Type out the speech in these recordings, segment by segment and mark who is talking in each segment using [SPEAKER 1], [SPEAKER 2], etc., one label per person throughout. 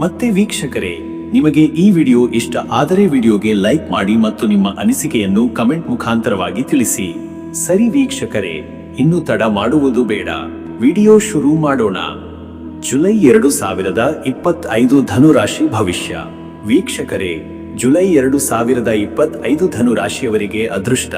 [SPEAKER 1] ಮತ್ತೆ ವೀಕ್ಷಕರೇ, ನಿಮಗೆ ಈ ವಿಡಿಯೋ ಇಷ್ಟ ಆದರೆ ವಿಡಿಯೋಗೆ ಲೈಕ್ ಮಾಡಿ ಮತ್ತು ನಿಮ್ಮ ಅನಿಸಿಕೆಯನ್ನು ಕಮೆಂಟ್ ಮುಖಾಂತರವಾಗಿ ತಿಳಿಸಿ. ಸರಿ ವೀಕ್ಷಕರೇ, ಇನ್ನು ತಡ ಮಾಡುವುದು ಬೇಡ. ವಿಡಿಯೋ ಶುರು ಮಾಡೋಣ. ಜುಲೈ ಎರಡು ಸಾವಿರದ ಇಪ್ಪತ್ತೈದು ಧನುರಾಶಿ ಭವಿಷ್ಯ. ವೀಕ್ಷಕರೇ, ಜುಲೈ ಎರಡು ಸಾವಿರದ ಇಪ್ಪತ್ತೈದು ಧನುರಾಶಿಯವರಿಗೆ ಅದೃಷ್ಟ.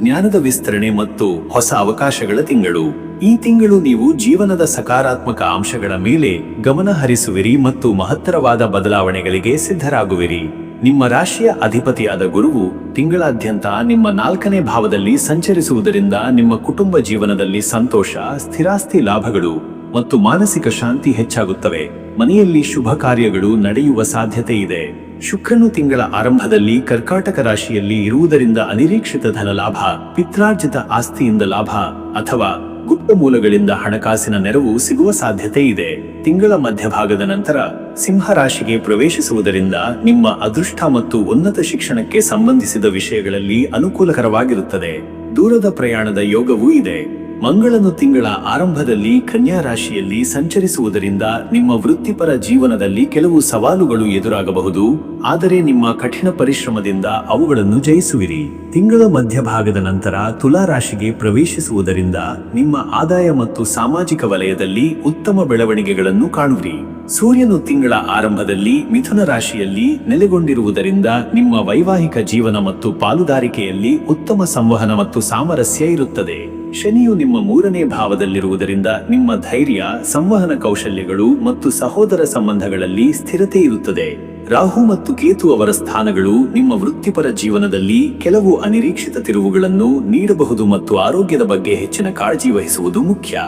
[SPEAKER 1] ಜ್ಞಾನದ ವಿಸ್ತರಣೆ ಮತ್ತು ಹೊಸ ಅವಕಾಶಗಳ ತಿಂಗಳು. ಈ ತಿಂಗಳು ನೀವು ಜೀವನದ ಸಕಾರಾತ್ಮಕ ಅಂಶಗಳ ಮೇಲೆ ಗಮನ ಹರಿಸುವಿರಿ ಮತ್ತು ಮಹತ್ತರವಾದ ಬದಲಾವಣೆಗಳಿಗೆ ಸಿದ್ಧರಾಗುವಿರಿ. ನಿಮ್ಮ ರಾಶಿಯ ಅಧಿಪತಿಯಾದ ಗುರುವು ತಿಂಗಳಾದ್ಯಂತ ನಿಮ್ಮ ನಾಲ್ಕನೇ ಭಾವದಲ್ಲಿ ಸಂಚರಿಸುವುದರಿಂದ ನಿಮ್ಮ ಕುಟುಂಬ ಜೀವನದಲ್ಲಿ ಸಂತೋಷ, ಸ್ಥಿರಾಸ್ತಿ ಲಾಭಗಳು. ಮತ್ತು ಮಾನಸಿಕ ಶಾಂತಿ ಹೆಚ್ಚಾಗುತ್ತವೆ. ಮನೆಯಲ್ಲಿ ಶುಭ ಕಾರ್ಯಗಳು ನಡೆಯುವ ಸಾಧ್ಯತೆ ಇದೆ. ಶುಕ್ರನು ತಿಂಗಳ ಆರಂಭದಲ್ಲಿ ಕರ್ಕಾಟಕ ರಾಶಿಯಲ್ಲಿ ಇರುವುದರಿಂದ ಅನಿರೀಕ್ಷಿತ ಧನ ಲಾಭ ಪಿತ್ರಾರ್ಜಿತ ಆಸ್ತಿಯಿಂದ ಲಾಭ ಅಥವಾ ಗುಪ್ತ ಮೂಲಗಳಿಂದ ಹಣಕಾಸಿನ ನೆರವು ಸಿಗುವ ಸಾಧ್ಯತೆ ಇದೆ. ತಿಂಗಳ ಮಧ್ಯಭಾಗದ ನಂತರ ಸಿಂಹ ರಾಶಿಗೆ ಪ್ರವೇಶಿಸುವುದರಿಂದ ನಿಮ್ಮ ಅದೃಷ್ಟ ಮತ್ತು ಉನ್ನತ ಶಿಕ್ಷಣಕ್ಕೆ ಸಂಬಂಧಿಸಿದ ವಿಷಯಗಳಲ್ಲಿ ಅನುಕೂಲಕರವಾಗಿರುತ್ತದೆ. ದೂರದ ಪ್ರಯಾಣದ ಯೋಗವೂ ಇದೆ. ಮಂಗಳನು ತಿಂಗಳ ಆರಂಭದಲ್ಲಿ ಕನ್ಯಾ ರಾಶಿಯಲ್ಲಿ ಸಂಚರಿಸುವುದರಿಂದ ನಿಮ್ಮ ವೃತ್ತಿಪರ ಜೀವನದಲ್ಲಿ ಕೆಲವು ಸವಾಲುಗಳು ಎದುರಾಗಬಹುದು. ಆದರೆ ನಿಮ್ಮ ಕಠಿಣ ಪರಿಶ್ರಮದಿಂದ ಅವುಗಳನ್ನು ಜಯಿಸುವಿರಿ. ತಿಂಗಳ ಮಧ್ಯಭಾಗದ ನಂತರ ತುಲಾ ರಾಶಿಗೆ ಪ್ರವೇಶಿಸುವುದರಿಂದ ನಿಮ್ಮ ಆದಾಯ ಮತ್ತು ಸಾಮಾಜಿಕ ವಲಯದಲ್ಲಿ ಉತ್ತಮ ಬೆಳವಣಿಗೆಗಳನ್ನು ಕಾಣುವಿರಿ. ಸೂರ್ಯನು ತಿಂಗಳ ಆರಂಭದಲ್ಲಿ ಮಿಥುನ ರಾಶಿಯಲ್ಲಿ ನೆಲೆಗೊಂಡಿರುವುದರಿಂದ ನಿಮ್ಮ ವೈವಾಹಿಕ ಜೀವನ ಮತ್ತು ಪಾಲುದಾರಿಕೆಯಲ್ಲಿ ಉತ್ತಮ ಸಂವಹನ ಮತ್ತು ಸಾಮರಸ್ಯ ಇರುತ್ತದೆ. ಶನಿಯು ನಿಮ್ಮ ಮೂರನೇ ಭಾವದಲ್ಲಿರುವುದರಿಂದ ನಿಮ್ಮ ಧೈರ್ಯ, ಸಂವಹನ ಕೌಶಲ್ಯಗಳು ಮತ್ತು ಸಹೋದರ ಸಂಬಂಧಗಳಲ್ಲಿ ಸ್ಥಿರತೆ ಇರುತ್ತದೆ. ರಾಹು ಮತ್ತು ಕೇತು ಅವರ ಸ್ಥಾನಗಳು ನಿಮ್ಮ ವೃತ್ತಿಪರ ಜೀವನದಲ್ಲಿ ಕೆಲವು ಅನಿರೀಕ್ಷಿತ ತಿರುವುಗಳನ್ನು ನೀಡಬಹುದು ಮತ್ತು ಆರೋಗ್ಯದ ಬಗ್ಗೆ ಹೆಚ್ಚಿನ ಕಾಳಜಿ ವಹಿಸುವುದು ಮುಖ್ಯ.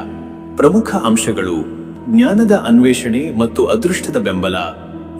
[SPEAKER 1] ಪ್ರಮುಖ ಅಂಶಗಳು. ಜ್ಞಾನದ ಅನ್ವೇಷಣೆ ಮತ್ತು ಅದೃಷ್ಟದ ಬೆಂಬಲ.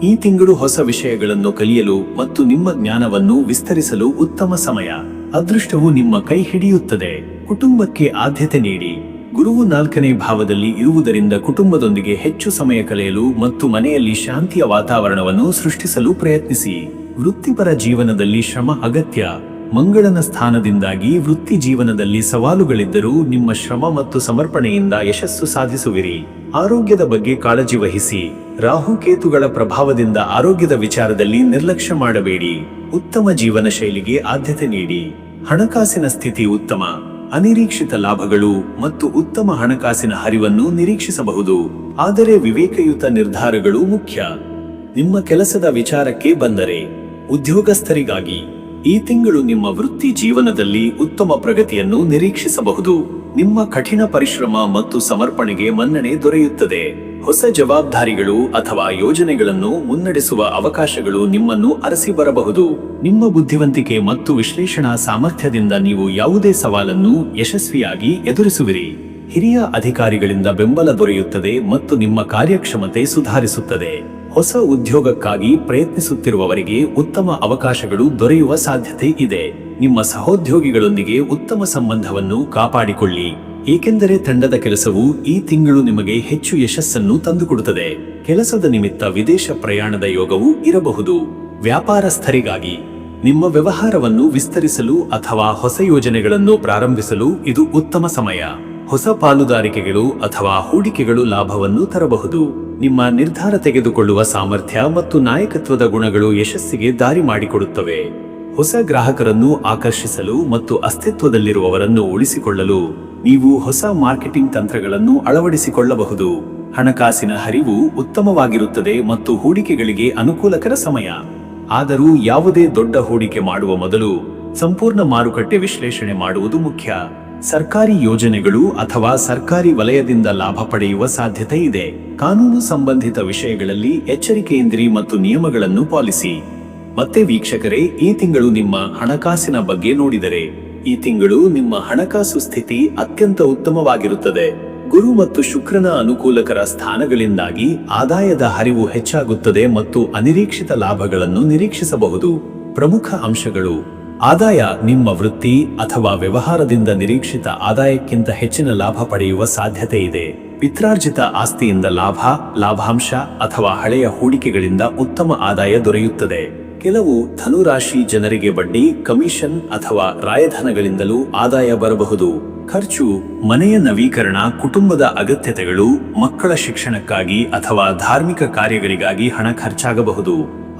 [SPEAKER 1] ಈ ತಿಂಗಳು ಹೊಸ ವಿಷಯಗಳನ್ನು ಕಲಿಯಲು ಮತ್ತು ನಿಮ್ಮ ಜ್ಞಾನವನ್ನು ವಿಸ್ತರಿಸಲು ಉತ್ತಮ ಸಮಯ. ಅದೃಷ್ಟವು ನಿಮ್ಮ ಕೈ ಹಿಡಿಯುತ್ತದೆ. ಕುಟುಂಬಕ್ಕೆ ಆದ್ಯತೆ ನೀಡಿ. ಗುರುವು ನಾಲ್ಕನೇ ಭಾವದಲ್ಲಿ ಇರುವುದರಿಂದ ಕುಟುಂಬದೊಂದಿಗೆ ಹೆಚ್ಚು ಸಮಯ ಕಳೆಯಲು ಮತ್ತು ಮನೆಯಲ್ಲಿ ಶಾಂತಿಯ ವಾತಾವರಣವನ್ನು ಸೃಷ್ಟಿಸಲು ಪ್ರಯತ್ನಿಸಿ. ವೃತ್ತಿಪರ ಜೀವನದಲ್ಲಿ ಶ್ರಮ ಅಗತ್ಯ. ಮಂಗಳನ ಸ್ಥಾನದಿಂದಾಗಿ ವೃತ್ತಿ ಜೀವನದಲ್ಲಿ ಸವಾಲುಗಳಿದ್ದರೂ ನಿಮ್ಮ ಶ್ರಮ ಮತ್ತು ಸಮರ್ಪಣೆಯಿಂದ ಯಶಸ್ಸು ಸಾಧಿಸುವಿರಿ. ಆರೋಗ್ಯದ ಬಗ್ಗೆ ಕಾಳಜಿ ವಹಿಸಿ. ರಾಹುಕೇತುಗಳ ಪ್ರಭಾವದಿಂದ ಆರೋಗ್ಯದ ವಿಚಾರದಲ್ಲಿ ನಿರ್ಲಕ್ಷ್ಯ ಮಾಡಬೇಡಿ. ಉತ್ತಮ ಜೀವನ ಶೈಲಿಗೆ ಆದ್ಯತೆ ನೀಡಿ. ಹಣಕಾಸಿನ ಸ್ಥಿತಿ ಉತ್ತಮ. ಅನಿರೀಕ್ಷಿತ ಲಾಭಗಳು ಮತ್ತು ಉತ್ತಮ ಹಣಕಾಸಿನ ಹರಿವನ್ನು ನಿರೀಕ್ಷಿಸಬಹುದು. ಆದರೆ ವಿವೇಕಯುತ ನಿರ್ಧಾರಗಳು ಮುಖ್ಯ. ನಿಮ್ಮ ಕೆಲಸದ ವಿಚಾರಕ್ಕೆ ಬಂದರೆ ಉದ್ಯೋಗಸ್ಥರಿಗಾಗಿ ಈ ತಿಂಗಳು ನಿಮ್ಮ ವೃತ್ತಿ ಜೀವನದಲ್ಲಿ ಉತ್ತಮ ಪ್ರಗತಿಯನ್ನು ನಿರೀಕ್ಷಿಸಬಹುದು. ನಿಮ್ಮ ಕಠಿಣ ಪರಿಶ್ರಮ ಮತ್ತು ಸಮರ್ಪಣೆಗೆ ಮನ್ನಣೆ ದೊರೆಯುತ್ತದೆ. ಹೊಸ ಜವಾಬ್ದಾರಿಗಳು ಅಥವಾ ಯೋಜನೆಗಳನ್ನು ಮುನ್ನಡೆಸುವ ಅವಕಾಶಗಳು ನಿಮ್ಮನ್ನು ಅರಸಿ ಬರಬಹುದು. ನಿಮ್ಮ ಬುದ್ಧಿವಂತಿಕೆ ಮತ್ತು ವಿಶ್ಲೇಷಣಾ ಸಾಮರ್ಥ್ಯದಿಂದ ನೀವು ಯಾವುದೇ ಸವಾಲನ್ನು ಯಶಸ್ವಿಯಾಗಿ ಎದುರಿಸುವಿರಿ. ಹಿರಿಯ ಅಧಿಕಾರಿಗಳಿಂದ ಬೆಂಬಲ ದೊರೆಯುತ್ತದೆ ಮತ್ತು ನಿಮ್ಮ ಕಾರ್ಯಕ್ಷಮತೆ ಸುಧಾರಿಸುತ್ತದೆ. ಹೊಸ ಉದ್ಯೋಗಕ್ಕಾಗಿ ಪ್ರಯತ್ನಿಸುತ್ತಿರುವವರಿಗೆ ಉತ್ತಮ ಅವಕಾಶಗಳು ದೊರೆಯುವ ಸಾಧ್ಯತೆ ಇದೆ. ನಿಮ್ಮ ಸಹೋದ್ಯೋಗಿಗಳೊಂದಿಗೆ ಉತ್ತಮ ಸಂಬಂಧವನ್ನು ಕಾಪಾಡಿಕೊಳ್ಳಿ. ಏಕೆಂದರೆ ತಂಡದ ಕೆಲಸವು ಈ ತಿಂಗಳು ನಿಮಗೆ ಹೆಚ್ಚು ಯಶಸ್ಸನ್ನು ತಂದುಕೊಡುತ್ತದೆ. ಕೆಲಸದ ನಿಮಿತ್ತ ವಿದೇಶ ಪ್ರಯಾಣದ ಯೋಗವು ಇರಬಹುದು. ವ್ಯಾಪಾರಸ್ಥರಿಗಾಗಿ ನಿಮ್ಮ ವ್ಯವಹಾರವನ್ನು ವಿಸ್ತರಿಸಲು ಅಥವಾ ಹೊಸ ಯೋಜನೆಗಳನ್ನು ಪ್ರಾರಂಭಿಸಲು ಇದು ಉತ್ತಮ ಸಮಯ. ಹೊಸ ಪಾಲುದಾರಿಕೆಗಳು ಅಥವಾ ಹೂಡಿಕೆಗಳು ಲಾಭವನ್ನು ತರಬಹುದು. ನಿಮ್ಮ ನಿರ್ಧಾರ ತೆಗೆದುಕೊಳ್ಳುವ ಸಾಮರ್ಥ್ಯ ಮತ್ತು ನಾಯಕತ್ವದ ಗುಣಗಳು ಯಶಸ್ಸಿಗೆ ದಾರಿ ಮಾಡಿಕೊಡುತ್ತವೆ. ಹೊಸ ಗ್ರಾಹಕರನ್ನು ಆಕರ್ಷಿಸಲು ಮತ್ತು ಅಸ್ತಿತ್ವದಲ್ಲಿರುವವರನ್ನು ಉಳಿಸಿಕೊಳ್ಳಲು ನೀವು ಹೊಸ ಮಾರ್ಕೆಟಿಂಗ್ ತಂತ್ರಗಳನ್ನು ಅಳವಡಿಸಿಕೊಳ್ಳಬಹುದು. ಹಣಕಾಸಿನ ಹರಿವು ಉತ್ತಮವಾಗಿರುತ್ತದೆ ಮತ್ತು ಹೂಡಿಕೆಗಳಿಗೆ ಅನುಕೂಲಕರ ಸಮಯ. ಆದರೂ ಯಾವುದೇ ದೊಡ್ಡ ಹೂಡಿಕೆ ಮಾಡುವ ಮೊದಲು ಸಂಪೂರ್ಣ ಮಾರುಕಟ್ಟೆ ವಿಶ್ಲೇಷಣೆ ಮಾಡುವುದು ಮುಖ್ಯ. ಸರ್ಕಾರಿ ಯೋಜನೆಗಳು ಅಥವಾ ಸರ್ಕಾರಿ ವಲಯದಿಂದ ಲಾಭ ಪಡೆಯುವ ಸಾಧ್ಯತೆ ಇದೆ. ಕಾನೂನು ಸಂಬಂಧಿತ ವಿಷಯಗಳಲ್ಲಿ ಎಚ್ಚರಿಕೆಯಿಂದಿರಿ ಮತ್ತು ನಿಯಮಗಳನ್ನು ಪಾಲಿಸಿ. ಮತ್ತೆ ವೀಕ್ಷಕರೇ, ಈ ತಿಂಗಳು ನಿಮ್ಮ ಹಣಕಾಸಿನ ಬಗ್ಗೆ ನೋಡಿದರೆ. ಈ ತಿಂಗಳು ನಿಮ್ಮ ಹಣಕಾಸು ಸ್ಥಿತಿ ಅತ್ಯಂತ ಉತ್ತಮವಾಗಿರುತ್ತದೆ. ಗುರು ಮತ್ತು ಶುಕ್ರನ ಅನುಕೂಲಕರ ಸ್ಥಾನಗಳಿಂದಾಗಿ ಆದಾಯದ ಹರಿವು ಹೆಚ್ಚಾಗುತ್ತದೆ ಮತ್ತು ಅನಿರೀಕ್ಷಿತ ಲಾಭಗಳನ್ನು ನಿರೀಕ್ಷಿಸಬಹುದು. ಪ್ರಮುಖ ಅಂಶಗಳು. ಆದಾಯ ನಿಮ್ಮ ವೃತ್ತಿ ಅಥವಾ ವ್ಯವಹಾರದಿಂದ ನಿರೀಕ್ಷಿತ ಆದಾಯಕ್ಕಿಂತ ಹೆಚ್ಚಿನ ಲಾಭ ಪಡೆಯುವ ಸಾಧ್ಯತೆ ಇದೆ. ಪಿತ್ರಾರ್ಜಿತ ಆಸ್ತಿಯಿಂದ ಲಾಭ, ಲಾಭಾಂಶ ಅಥವಾ ಹಳೆಯ ಹೂಡಿಕೆಗಳಿಂದ ಉತ್ತಮ ಆದಾಯ ದೊರೆಯುತ್ತದೆ. ಕೆಲವು ಧನುರಾಶಿ ಜನರಿಗೆ ಬಡ್ಡಿ, ಕಮಿಷನ್ ಅಥವಾ ರಾಯಧನಗಳಿಂದಲೂ ಆದಾಯ ಬರಬಹುದು. ಖರ್ಚು, ಮನೆಯ ನವೀಕರಣ, ಕುಟುಂಬದ ಅಗತ್ಯತೆಗಳು, ಮಕ್ಕಳ ಶಿಕ್ಷಣಕ್ಕಾಗಿ ಅಥವಾ ಧಾರ್ಮಿಕ ಕಾರ್ಯಗಳಿಗಾಗಿ ಹಣ ಖರ್ಚಾಗಬಹುದು.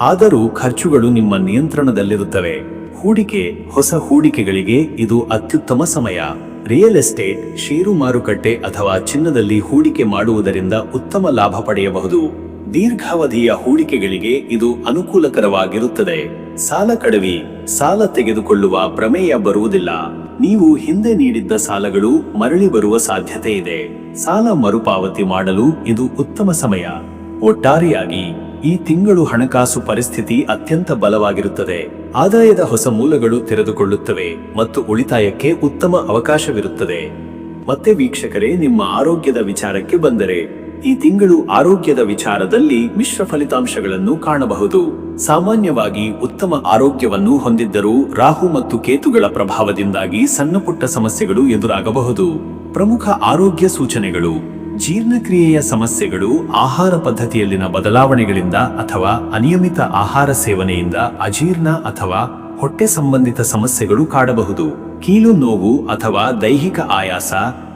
[SPEAKER 1] ಆದರೂ ಖರ್ಚುಗಳು ನಿಮ್ಮ ನಿಯಂತ್ರಣದಲ್ಲಿರುತ್ತವೆ. ಹೂಡಿಕೆ, ಹೊಸ ಹೂಡಿಕೆಗಳಿಗೆ ಇದು ಅತ್ಯುತ್ತಮ ಸಮಯ. ರಿಯಲ್ ಎಸ್ಟೇಟ್, ಷೇರು ಮಾರುಕಟ್ಟೆ ಅಥವಾ ಚಿನ್ನದಲ್ಲಿ ಹೂಡಿಕೆ ಮಾಡುವುದರಿಂದ ಉತ್ತಮ ಲಾಭ ಪಡೆಯಬಹುದು. ದೀರ್ಘಾವಧಿಯ ಹೂಡಿಕೆಗಳಿಗೆ ಇದು ಅನುಕೂಲಕರವಾಗಿರುತ್ತದೆ. ಸಾಲ ಕಡವಿ ಸಾಲ ತೆಗೆದುಕೊಳ್ಳುವ ಪ್ರಮೇಯ ಬರುವುದಿಲ್ಲ. ನೀವು ಹಿಂದೆ ನೀಡಿದ್ದ ಸಾಲಗಳು ಮರಳಿ ಬರುವ ಸಾಧ್ಯತೆ ಇದೆ. ಸಾಲ ಮರುಪಾವತಿ ಮಾಡಲು ಇದು ಉತ್ತಮ ಸಮಯ. ಒಟ್ಟಾರೆಯಾಗಿ, ಈ ತಿಂಗಳು ಹಣಕಾಸು ಪರಿಸ್ಥಿತಿ ಅತ್ಯಂತ ಬಲವಾಗಿರುತ್ತದೆ. ಆದಾಯದ ಹೊಸ ಮೂಲಗಳು ತೆರೆದುಕೊಳ್ಳುತ್ತವೆ ಮತ್ತು ಉಳಿತಾಯಕ್ಕೆ ಉತ್ತಮ ಅವಕಾಶವಿರುತ್ತದೆ. ಮತ್ತೆ ವೀಕ್ಷಕರೇ, ನಿಮ್ಮ ಆರೋಗ್ಯದ ವಿಚಾರಕ್ಕೆ ಬಂದರೆ ಈ ತಿಂಗಳು ಆರೋಗ್ಯದ ವಿಚಾರದಲ್ಲಿ ಮಿಶ್ರ ಫಲಿತಾಂಶಗಳನ್ನು ಕಾಣಬಹುದು. ಸಾಮಾನ್ಯವಾಗಿ ಉತ್ತಮ ಆರೋಗ್ಯವನ್ನು ಹೊಂದಿದ್ದರೂ ರಾಹು ಮತ್ತು ಕೇತುಗಳ ಪ್ರಭಾವದಿಂದಾಗಿ ಸಣ್ಣ ಪುಟ್ಟ ಸಮಸ್ಯೆಗಳು ಎದುರಾಗಬಹುದು. ಪ್ರಮುಖ ಆರೋಗ್ಯ ಸೂಚನೆಗಳು. ಜೀರ್ಣಕ್ರಿಯೆಯ ಸಮಸ್ಯೆಗಳು ಆಹಾರ ಪದ್ಧತಿಯಲ್ಲಿನ ಬದಲಾವಣೆಗಳಿಂದ ಅಥವಾ ಅನಿಯಮಿತ ಆಹಾರ ಸೇವನೆಯಿಂದ ಅಜೀರ್ಣ ಅಥವಾ ಹೊಟ್ಟೆ ಸಂಬಂಧಿತ ಸಮಸ್ಯೆಗಳು ಕಾಡಬಹುದು. ಕೀಲು ನೋವು ಅಥವಾ ದೈಹಿಕ ಆಯಾಸ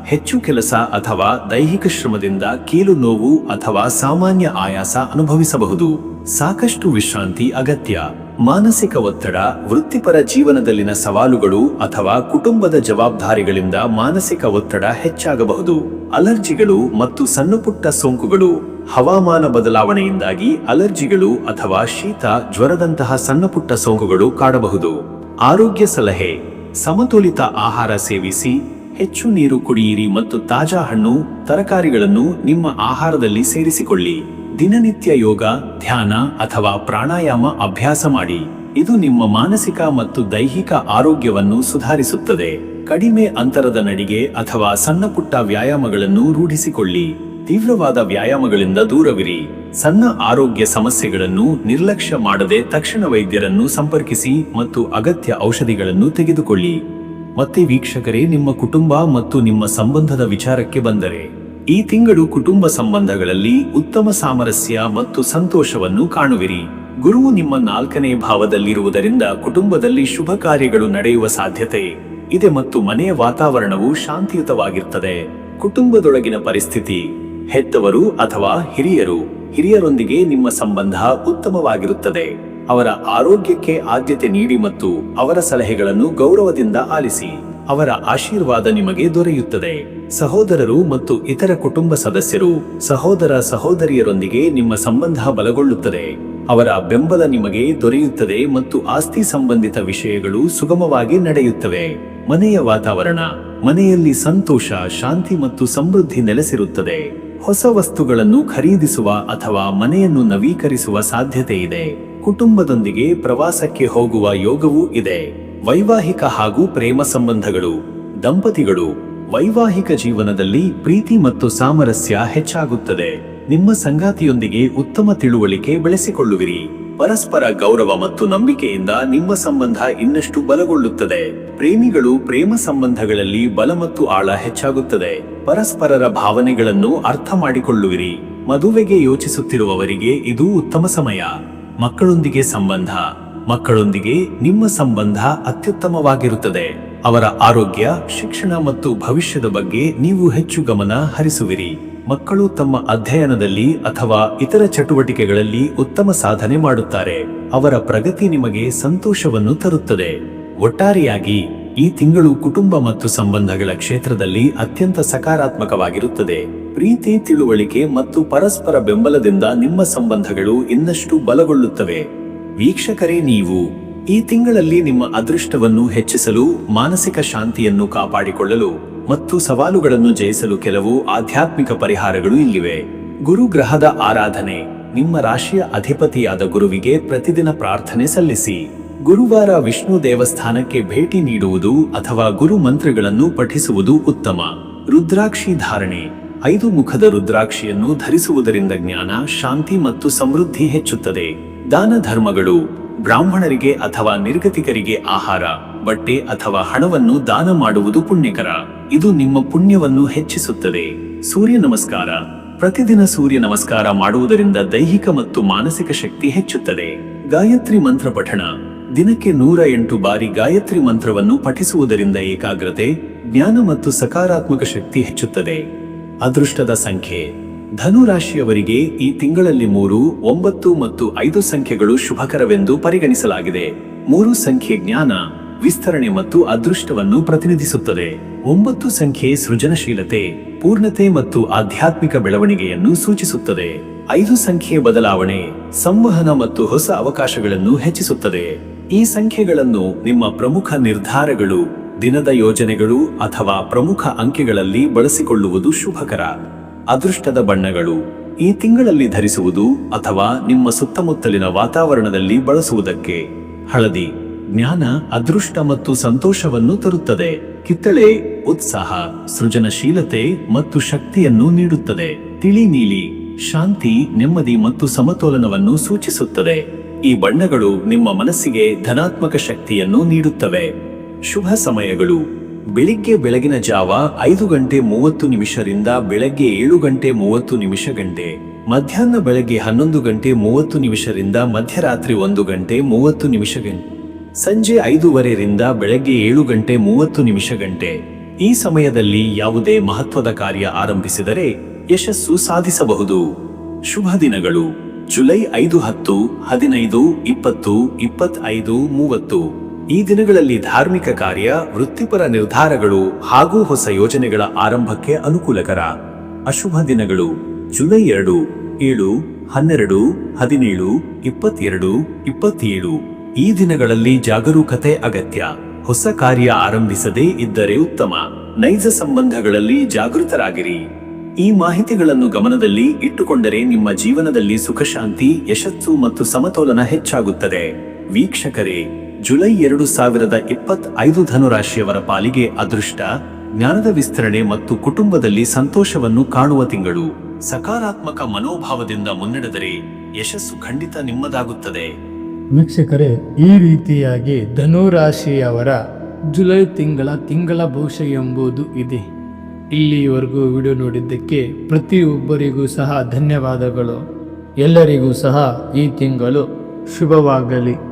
[SPEAKER 1] ಹೆಚ್ಚು ಕೆಲಸ ಅಥವಾ ದೈಹಿಕ ಶ್ರಮದಿಂದ ಕೀಲು ನೋವು ಅಥವಾ ಸಾಮಾನ್ಯ ಆಯಾಸ ಅನುಭವಿಸಬಹುದು. ಸಾಕಷ್ಟು ವಿಶ್ರಾಂತಿ ಅಗತ್ಯ. ಮಾನಸಿಕ ಒತ್ತಡ, ವೃತ್ತಿಪರ ಜೀವನದಲ್ಲಿನ ಸವಾಲುಗಳು ಅಥವಾ ಕುಟುಂಬದ ಜವಾಬ್ದಾರಿಗಳಿಂದ ಮಾನಸಿಕ ಒತ್ತಡ ಹೆಚ್ಚಾಗಬಹುದು. ಅಲರ್ಜಿಗಳು ಮತ್ತು ಸಣ್ಣಪುಟ್ಟ ಸೋಂಕುಗಳು, ಹವಾಮಾನ ಬದಲಾವಣೆಯಿಂದಾಗಿ ಅಲರ್ಜಿಗಳು ಅಥವಾ ಶೀತ, ಜ್ವರದಂತಹ ಸಣ್ಣಪುಟ್ಟ ಸೋಂಕುಗಳು ಕಾಡಬಹುದು. ಆರೋಗ್ಯ ಸಲಹೆ, ಸಮತೋಲಿತ ಆಹಾರ ಸೇವಿಸಿ ಹೆಚ್ಚು ನೀರು ಕುಡಿಯಿರಿ ಮತ್ತು ತಾಜಾ ಹಣ್ಣು, ತರಕಾರಿಗಳನ್ನು ನಿಮ್ಮ ಆಹಾರದಲ್ಲಿ ಸೇರಿಸಿಕೊಳ್ಳಿ. ದಿನನಿತ್ಯ ಯೋಗ, ಧ್ಯಾನ ಅಥವಾ ಪ್ರಾಣಾಯಾಮ ಅಭ್ಯಾಸ ಮಾಡಿ. ಇದು ನಿಮ್ಮ ಮಾನಸಿಕ ಮತ್ತು ದೈಹಿಕ ಆರೋಗ್ಯವನ್ನು ಸುಧಾರಿಸುತ್ತದೆ. ಕಡಿಮೆ ಅಂತರದ ನಡಿಗೆ ಅಥವಾ ಸಣ್ಣಪುಟ್ಟ ವ್ಯಾಯಾಮಗಳನ್ನು ರೂಢಿಸಿಕೊಳ್ಳಿ. ತೀವ್ರವಾದ ವ್ಯಾಯಾಮಗಳಿಂದ ದೂರವಿರಿ. ಸಣ್ಣ ಆರೋಗ್ಯ ಸಮಸ್ಯೆಗಳನ್ನು ನಿರ್ಲಕ್ಷ್ಯ ಮಾಡದೆ ತಕ್ಷಣ ವೈದ್ಯರನ್ನು ಸಂಪರ್ಕಿಸಿ ಮತ್ತು ಅಗತ್ಯ ಔಷಧಿಗಳನ್ನು ತೆಗೆದುಕೊಳ್ಳಿ. ಮತ್ತೆ ವೀಕ್ಷಕರೇ, ನಿಮ್ಮ ಕುಟುಂಬ ಮತ್ತು ನಿಮ್ಮ ಸಂಬಂಧದ ವಿಚಾರಕ್ಕೆ ಬಂದರೆ, ಈ ತಿಂಗಳು ಕುಟುಂಬ ಸಂಬಂಧಗಳಲ್ಲಿ ಉತ್ತಮ ಸಾಮರಸ್ಯ ಮತ್ತು ಸಂತೋಷವನ್ನು ಕಾಣುವಿರಿ. ಗುರುವು ನಿಮ್ಮ ನಾಲ್ಕನೇ ಭಾವದಲ್ಲಿರುವುದರಿಂದ ಕುಟುಂಬದಲ್ಲಿ ಶುಭ ಕಾರ್ಯಗಳು ನಡೆಯುವ ಸಾಧ್ಯತೆ ಇದೆ ಮತ್ತು ಮನೆಯ ವಾತಾವರಣವು ಶಾಂತಿಯುತವಾಗಿರ್ತದೆ. ಕುಟುಂಬದೊಳಗಿನ ಪರಿಸ್ಥಿತಿ, ಹೆತ್ತವರು ಅಥವಾ ಹಿರಿಯರು, ಹಿರಿಯರೊಂದಿಗೆ ನಿಮ್ಮ ಸಂಬಂಧ ಉತ್ತಮವಾಗಿರುತ್ತದೆ. ಅವರ ಆರೋಗ್ಯಕ್ಕೆ ಆದ್ಯತೆ ನೀಡಿ ಮತ್ತು ಅವರ ಸಲಹೆಗಳನ್ನು ಗೌರವದಿಂದ ಆಲಿಸಿ, ಅವರ ಆಶೀರ್ವಾದ ನಿಮಗೆ ದೊರೆಯುತ್ತದೆ. ಸಹೋದರರು ಮತ್ತು ಇತರ ಕುಟುಂಬ ಸದಸ್ಯರು ಸಹೋದರ ಸಹೋದರಿಯರೊಂದಿಗೆ ನಿಮ್ಮ ಸಂಬಂಧ ಬಲಗೊಳ್ಳುತ್ತದೆ. ಅವರ ಬೆಂಬಲ ನಿಮಗೆ ದೊರೆಯುತ್ತದೆ ಮತ್ತು ಆಸ್ತಿ ಸಂಬಂಧಿತ ವಿಷಯಗಳು ಸುಗಮವಾಗಿ ನಡೆಯುತ್ತವೆ. ಮನೆಯ ವಾತಾವರಣ, ಮನೆಯಲ್ಲಿ ಸಂತೋಷ, ಶಾಂತಿ ಮತ್ತು ಸಮೃದ್ಧಿ ನೆಲೆಸಿರುತ್ತದೆ. ಹೊಸ ವಸ್ತುಗಳನ್ನು ಖರೀದಿಸುವ ಅಥವಾ ಮನೆಯನ್ನು ನವೀಕರಿಸುವ ಸಾಧ್ಯತೆ ಇದೆ. ಕುಟುಂಬದೊಂದಿಗೆ ಪ್ರವಾಸಕ್ಕೆ ಹೋಗುವ ಯೋಗವೂ ಇದೆ. ವೈವಾಹಿಕ ಹಾಗೂ ಪ್ರೇಮ ಸಂಬಂಧಗಳು, ದಂಪತಿಗಳು ವೈವಾಹಿಕ ಜೀವನದಲ್ಲಿ ಪ್ರೀತಿ ಮತ್ತು ಸಾಮರಸ್ಯ ಹೆಚ್ಚಾಗುತ್ತದೆ. ನಿಮ್ಮ ಸಂಗಾತಿಯೊಂದಿಗೆ ಉತ್ತಮ ತಿಳುವಳಿಕೆ ಬೆಳೆಸಿಕೊಳ್ಳುವಿರಿ. ಪರಸ್ಪರ ಗೌರವ ಮತ್ತು ನಂಬಿಕೆಯಿಂದ ನಿಮ್ಮ ಸಂಬಂಧ ಇನ್ನಷ್ಟು ಬಲಗೊಳ್ಳುತ್ತದೆ. ಪ್ರೇಮಿಗಳು ಪ್ರೇಮ ಸಂಬಂಧಗಳಲ್ಲಿ ಬಲ ಮತ್ತು ಆಳ ಹೆಚ್ಚಾಗುತ್ತದೆ. ಪರಸ್ಪರರ ಭಾವನೆಗಳನ್ನು ಅರ್ಥ ಮಾಡಿಕೊಳ್ಳುವಿರಿ. ಮದುವೆಗೆ ಯೋಚಿಸುತ್ತಿರುವವರಿಗೆ ಇದು ಉತ್ತಮ ಸಮಯ. ಮಕ್ಕಳೊಂದಿಗೆ ಸಂಬಂಧ. ಮಕ್ಕಳೊಂದಿಗೆ ನಿಮ್ಮ ಸಂಬಂಧ ಅತ್ಯುತ್ತಮವಾಗಿರುತ್ತದೆ. ಅವರ ಆರೋಗ್ಯ, ಶಿಕ್ಷಣ ಮತ್ತು ಭವಿಷ್ಯದ ಬಗ್ಗೆ ನೀವು ಹೆಚ್ಚು ಗಮನ ಹರಿಸುವಿರಿ. ಮಕ್ಕಳು ತಮ್ಮ ಅಧ್ಯಯನದಲ್ಲಿ ಅಥವಾ ಇತರ ಚಟುವಟಿಕೆಗಳಲ್ಲಿ ಉತ್ತಮ ಸಾಧನೆ ಮಾಡುತ್ತಾರೆ. ಅವರ ಪ್ರಗತಿ ನಿಮಗೆ ಸಂತೋಷವನ್ನು ತರುತ್ತದೆ. ಒಟ್ಟಾರೆಯಾಗಿ ಈ ತಿಂಗಳು ಕುಟುಂಬ ಮತ್ತು ಸಂಬಂಧಗಳ ಕ್ಷೇತ್ರದಲ್ಲಿ ಅತ್ಯಂತ ಸಕಾರಾತ್ಮಕವಾಗಿರುತ್ತದೆ. ಪ್ರೀತಿ, ತಿಳುವಳಿಕೆ ಮತ್ತು ಪರಸ್ಪರ ಬೆಂಬಲದಿಂದ ನಿಮ್ಮ ಸಂಬಂಧಗಳು ಇನ್ನಷ್ಟು ಬಲಗೊಳ್ಳುತ್ತವೆ. ವೀಕ್ಷಕರೇ, ನೀವು ಈ ತಿಂಗಳಲ್ಲಿ ನಿಮ್ಮ ಅದೃಷ್ಟವನ್ನು ಹೆಚ್ಚಿಸಲು, ಮಾನಸಿಕ ಶಾಂತಿಯನ್ನು ಕಾಪಾಡಿಕೊಳ್ಳಲು ಮತ್ತು ಸವಾಲುಗಳನ್ನು ಜಯಿಸಲು ಕೆಲವು ಆಧ್ಯಾತ್ಮಿಕ ಪರಿಹಾರಗಳು ಇಲ್ಲಿವೆ. ಗುರು ಗ್ರಹದ ಆರಾಧನೆ, ನಿಮ್ಮ ರಾಶಿಯ ಅಧಿಪತಿಯಾದ ಗುರುವಿಗೆ ಪ್ರತಿದಿನ ಪ್ರಾರ್ಥನೆ ಸಲ್ಲಿಸಿ. ಗುರುವಾರ ವಿಷ್ಣು ದೇವಸ್ಥಾನಕ್ಕೆ ಭೇಟಿ ನೀಡುವುದು ಅಥವಾ ಗುರು ಮಂತ್ರಗಳನ್ನು ಪಠಿಸುವುದು ಉತ್ತಮ. ರುದ್ರಾಕ್ಷಿ ಧಾರಣೆ. ಐದು ಮುಖದ ರುದ್ರಾಕ್ಷಿಯನ್ನು ಧರಿಸುವುದರಿಂದ ಜ್ಞಾನ, ಶಾಂತಿ ಮತ್ತು ಸಮೃದ್ಧಿ ಹೆಚ್ಚುತ್ತದೆ. ದಾನ ಧರ್ಮಗಳು. ಬ್ರಾಹ್ಮಣರಿಗೆ ಅಥವಾ ನಿರ್ಗತಿಕರಿಗೆ ಆಹಾರ, ಬಟ್ಟೆ ಅಥವಾ ಹಣವನ್ನು ದಾನ ಮಾಡುವುದು ಪುಣ್ಯಕರ. ಇದು ನಿಮ್ಮ ಪುಣ್ಯವನ್ನು ಹೆಚ್ಚಿಸುತ್ತದೆ. ಸೂರ್ಯ ನಮಸ್ಕಾರ. ಪ್ರತಿದಿನ ಸೂರ್ಯ ನಮಸ್ಕಾರ ಮಾಡುವುದರಿಂದ ದೈಹಿಕ ಮತ್ತು ಮಾನಸಿಕ ಶಕ್ತಿ ಹೆಚ್ಚುತ್ತದೆ. ಗಾಯತ್ರಿ ಮಂತ್ರ ಪಠಣ. ದಿನಕ್ಕೆ ನೂರ ಎಂಟು ಬಾರಿ ಗಾಯತ್ರಿ ಮಂತ್ರವನ್ನು ಪಠಿಸುವುದರಿಂದ ಏಕಾಗ್ರತೆ, ಜ್ಞಾನ ಮತ್ತು ಸಕಾರಾತ್ಮಕ ಶಕ್ತಿ ಹೆಚ್ಚುತ್ತದೆ. ಅದೃಷ್ಟದ ಸಂಖ್ಯೆ. ಧನುರಾಶಿಯವರಿಗೆ ಈ ತಿಂಗಳಲ್ಲಿ ಮೂರು, ಒಂಬತ್ತು ಮತ್ತು ಐದು ಸಂಖ್ಯೆಗಳು ಶುಭಕರವೆಂದು ಪರಿಗಣಿಸಲಾಗಿದೆ. ಮೂರು ಸಂಖ್ಯೆ ಜ್ಞಾನ, ವಿಸ್ತರಣೆ ಮತ್ತು ಅದೃಷ್ಟವನ್ನು ಪ್ರತಿನಿಧಿಸುತ್ತದೆ. ಒಂಬತ್ತು ಸಂಖ್ಯೆ ಸೃಜನಶೀಲತೆ, ಪೂರ್ಣತೆ ಮತ್ತು ಆಧ್ಯಾತ್ಮಿಕ ಬೆಳವಣಿಗೆಯನ್ನು ಸೂಚಿಸುತ್ತದೆ. ಐದು ಸಂಖ್ಯೆ ಬದಲಾವಣೆ, ಸಂವಹನ ಮತ್ತು ಹೊಸ ಅವಕಾಶಗಳನ್ನು ಹೆಚ್ಚಿಸುತ್ತದೆ. ಈ ಸಂಖ್ಯೆಗಳನ್ನು ನಿಮ್ಮ ಪ್ರಮುಖ ನಿರ್ಧಾರಗಳು, ದಿನದ ಯೋಜನೆಗಳು ಅಥವಾ ಪ್ರಮುಖ ಅಂಕೆಗಳಲ್ಲಿ ಬಳಸಿಕೊಳ್ಳುವುದು ಶುಭಕರ. ಅದೃಷ್ಟದ ಬಣ್ಣಗಳು, ಈ ತಿಂಗಳಲ್ಲಿ ಧರಿಸುವುದು ಅಥವಾ ನಿಮ್ಮ ಸುತ್ತಮುತ್ತಲಿನ ವಾತಾವರಣದಲ್ಲಿ ಬಳಸುವುದಕ್ಕೆ. ಹಳದಿ, ಜ್ಞಾನ, ಅದೃಷ್ಟ ಮತ್ತು ಸಂತೋಷವನ್ನು ತರುತ್ತದೆ. ಕಿತ್ತಳೆ, ಉತ್ಸಾಹ, ಸೃಜನಶೀಲತೆ ಮತ್ತು ಶಕ್ತಿಯನ್ನು ನೀಡುತ್ತದೆ. ತಿಳಿ ನೀಲಿ, ಶಾಂತಿ, ನೆಮ್ಮದಿ ಮತ್ತು ಸಮತೋಲನವನ್ನು ಸೂಚಿಸುತ್ತದೆ. ಈ ಬಣ್ಣಗಳು ನಿಮ್ಮ ಮನಸ್ಸಿಗೆ ಧನಾತ್ಮಕ ಶಕ್ತಿಯನ್ನು ನೀಡುತ್ತವೆ. ಶುಭ ಸಮಯಗಳು. ಬೆಳಿಗ್ಗೆ ಬೆಳಗಿನ ಜಾವ ಐದು ಗಂಟೆ ಮೂವತ್ತು ನಿಮಿಷರಿಂದ ಬೆಳಗ್ಗೆ ಏಳು ಗಂಟೆ ಮೂವತ್ತು ನಿಮಿಷ ಗಂಟೆ. ಮಧ್ಯಾಹ್ನ ಬೆಳಗ್ಗೆ ಹನ್ನೊಂದು ಗಂಟೆ ಮೂವತ್ತು ನಿಮಿಷರಿಂದ ಮಧ್ಯರಾತ್ರಿ ಒಂದು ಗಂಟೆ ಮೂವತ್ತು ನಿಮಿಷ ಗಂಟೆ. ಸಂಜೆ ಐದೂವರೆರಿಂದ ಬೆಳಗ್ಗೆ ಏಳು ಗಂಟೆ ಮೂವತ್ತು ನಿಮಿಷ ಗಂಟೆ. ಈ ಸಮಯದಲ್ಲಿ ಯಾವುದೇ ಮಹತ್ವದ ಕಾರ್ಯ ಆರಂಭಿಸಿದರೆ ಯಶಸ್ಸು ಸಾಧಿಸಬಹುದು. ಶುಭ ದಿನಗಳು. ಜುಲೈ ಐದು ಹತ್ತು, ಹದಿನೈದು, ಇಪ್ಪತ್ತು, ಇಪ್ಪತ್ತೈದು, ಮೂವತ್ತು. ಈ ದಿನಗಳಲ್ಲಿ ಧಾರ್ಮಿಕ ಕಾರ್ಯ, ವೃತ್ತಿಪರ ನಿರ್ಧಾರಗಳು ಹಾಗೂ ಹೊಸ ಯೋಜನೆಗಳ ಆರಂಭಕ್ಕೆ ಅನುಕೂಲಕರ. ಅಶುಭ ದಿನಗಳು. ಜುಲೈ ಎರಡು, ಏಳು, ಹನ್ನೆರಡು, ಹದಿನೇಳು, ಇಪ್ಪತ್ತೆರಡು, ಇಪ್ಪತ್ತೇಳು. ಈ ದಿನಗಳಲ್ಲಿ ಜಾಗರೂಕತೆ ಅಗತ್ಯ. ಹೊಸ ಕಾರ್ಯ ಆರಂಭಿಸದೇ ಇದ್ದರೆ ಉತ್ತಮ. ನೈಜ ಸಂಬಂಧಗಳಲ್ಲಿ ಜಾಗೃತರಾಗಿರಿ. ಈ ಮಾಹಿತಿಗಳನ್ನು ಗಮನದಲ್ಲಿ ಇಟ್ಟುಕೊಂಡರೆ ನಿಮ್ಮ ಜೀವನದಲ್ಲಿ ಸುಖಶಾಂತಿ, ಯಶಸ್ಸು ಮತ್ತು ಸಮತೋಲನ ಹೆಚ್ಚಾಗುತ್ತದೆ. ವೀಕ್ಷಕರೇ, ಜುಲೈ ಎರಡು ಸಾವಿರದ ಇಪ್ಪತ್ತ್ ಐದು ಧನುರಾಶಿಯವರ ಪಾಲಿಗೆ ಅದೃಷ್ಟ, ಜ್ಞಾನದ ವಿಸ್ತರಣೆ ಮತ್ತು ಕುಟುಂಬದಲ್ಲಿ ಸಂತೋಷವನ್ನು ಕಾಣುವ ತಿಂಗಳು. ಸಕಾರಾತ್ಮಕ ಮನೋಭಾವದಿಂದ ಮುನ್ನಡೆದರೆ ಯಶಸ್ಸು ಖಂಡಿತ ನಿಮ್ಮದಾಗುತ್ತದೆ.
[SPEAKER 2] ವೀಕ್ಷಕರೇ, ಈ ರೀತಿಯಾಗಿ ಧನುರಾಶಿಯವರ ಜುಲೈ ತಿಂಗಳ ತಿಂಗಳ ಭವಿಷ್ಯ ಎಂಬುದು ಇದೆ. ಇಲ್ಲಿಯವರೆಗೂ ವಿಡಿಯೋ ನೋಡಿದ್ದಕ್ಕೆ ಪ್ರತಿಯೊಬ್ಬರಿಗೂ ಸಹ ಧನ್ಯವಾದಗಳು. ಎಲ್ಲರಿಗೂ ಸಹ ಈ ತಿಂಗಳು ಶುಭವಾಗಲಿ.